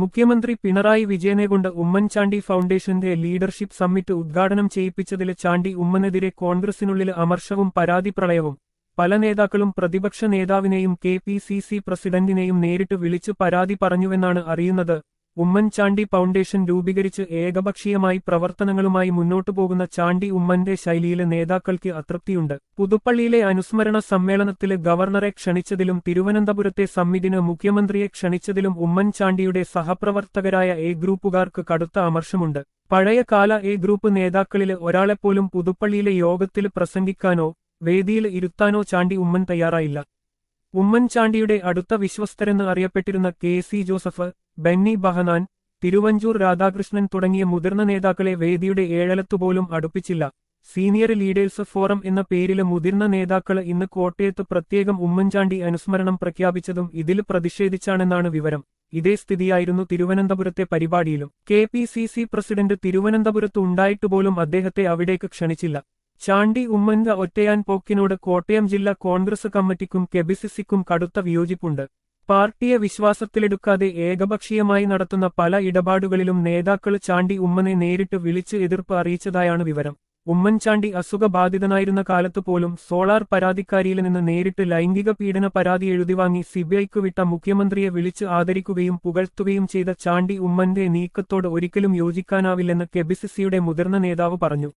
മുഖ്യമന്ത്രി പിണറായി വിജയനെകൊണ്ട് ഉമ്മൻചാണ്ടി ഫൗണ്ടേഷന്റെ leadership summit ഉദ്ഘാടനം ചെയ്യിപ്പിച്ചതിലെ ചാണ്ടി ഉമ്മനെതിരെ കോൺഗ്രസിനുള്ളിൽ അമർഷവും പരാതിപ്രളയവും. പല നേതാക്കളും പ്രതിപക്ഷ നേതാവിനെയും കെ പി സി സി പ്രസിഡന്റിനെയും നേരിട്ട് വിളിച്ചു പരാതി പറഞ്ഞുവെന്നാണ് അറിയുന്നത്. ഉമ്മൻചാണ്ടി ഫൗണ്ടേഷൻ രൂപീകരിച്ച് ഏകപക്ഷീയമായി പ്രവർത്തനങ്ങളുമായി മുന്നോട്ടു പോകുന്ന ചാണ്ടി ഉമ്മന്റെ ശൈലിയിലെ നേതാക്കൾക്ക് അതൃപ്തിയുണ്ട്. പുതുപ്പള്ളിയിലെ അനുസ്മരണ സമ്മേളനത്തിൽ ഗവർണറെ ക്ഷണിച്ചതിലും തിരുവനന്തപുരത്തെ സമ്മിതിന് മുഖ്യമന്ത്രിയെ ക്ഷണിച്ചതിലും ഉമ്മൻചാണ്ടിയുടെ സഹപ്രവർത്തകരായ എ ഗ്രൂപ്പുകാർക്ക് കടുത്ത അമർഷമുണ്ട്. പഴയ കാല എ ഗ്രൂപ്പ് നേതാക്കളിൽ ഒരാളെപ്പോലും പുതുപ്പള്ളിയിലെ യോഗത്തിൽ പ്രസംഗിക്കാനോ വേദിയിൽ ഇരുത്താനോ ചാണ്ടി ഉമ്മൻ തയ്യാറായില്ല. ഉമ്മൻചാണ്ടിയുടെ അടുത്ത വിശ്വസ്തരെന്ന് അറിയപ്പെട്ടിരുന്ന കെ സി ജോസഫ് ബെന്നി ബഹനാൻ തിരുവഞ്ചൂർ രാധാകൃഷ്ണൻ തുടങ്ങിയ മുതിർന്ന നേതാക്കളെ വേദിയുടെ ഏഴലത്തുപോലും അടുപ്പിച്ചില്ല. സീനിയർ ലീഡേഴ്സ് ഫോറം എന്ന പേരിലെ മുതിർന്ന നേതാക്കൾ ഇന്ന് കോട്ടയത്ത് പ്രത്യേകം ഉമ്മൻചാണ്ടി അനുസ്മരണം പ്രഖ്യാപിച്ചതും ഇതിൽ പ്രതിഷേധിച്ചാണെന്നാണ് വിവരം. ഇതേ സ്ഥിതിയായിരുന്നു തിരുവനന്തപുരത്തെ പരിപാടിയിലും. കെ പ്രസിഡന്റ് തിരുവനന്തപുരത്ത് ഉണ്ടായിട്ടുപോലും അദ്ദേഹത്തെ അവിടേക്ക് ക്ഷണിച്ചില്ല. ചാണ്ടി ഉമ്മൻക ഒറ്റയാൻ പോക്കിനോട് കോട്ടയം ജില്ലാ കോൺഗ്രസ് കമ്മിറ്റിക്കും കെബിസിസിക്കും കടുത്ത വിയോജിപ്പുണ്ട്. പാർട്ടിയെ വിശ്വാസത്തിലെടുക്കാതെ ഏകപക്ഷീയമായി നടത്തുന്ന പല ഇടപാടുകളിലും നേതാക്കൾ ചാണ്ടി ഉമ്മനെ നേരിട്ട് വിളിച്ച് എതിർപ്പ് അറിയിച്ചതായാണ് വിവരം. ഉമ്മൻചാണ്ടി അസുഖബാധിതനായിരുന്ന കാലത്തു പോലും സോളാർ പരാതിക്കാരിയിൽ നിന്ന് നേരിട്ട് ലൈംഗിക പീഡന പരാതി എഴുതിവാങ്ങി സിബിഐക്ക് വിട്ട മുഖ്യമന്ത്രിയെ വിളിച്ച് ആദരിക്കുകയും പുകഴ്ത്തുകയും ചെയ്ത ചാണ്ടി ഉമ്മന്റെ നീക്കത്തോട് ഒരിക്കലും യോജിക്കാനാവില്ലെന്ന് കെബിസിസിയുടെ മുതിർന്ന നേതാവ് പറഞ്ഞു.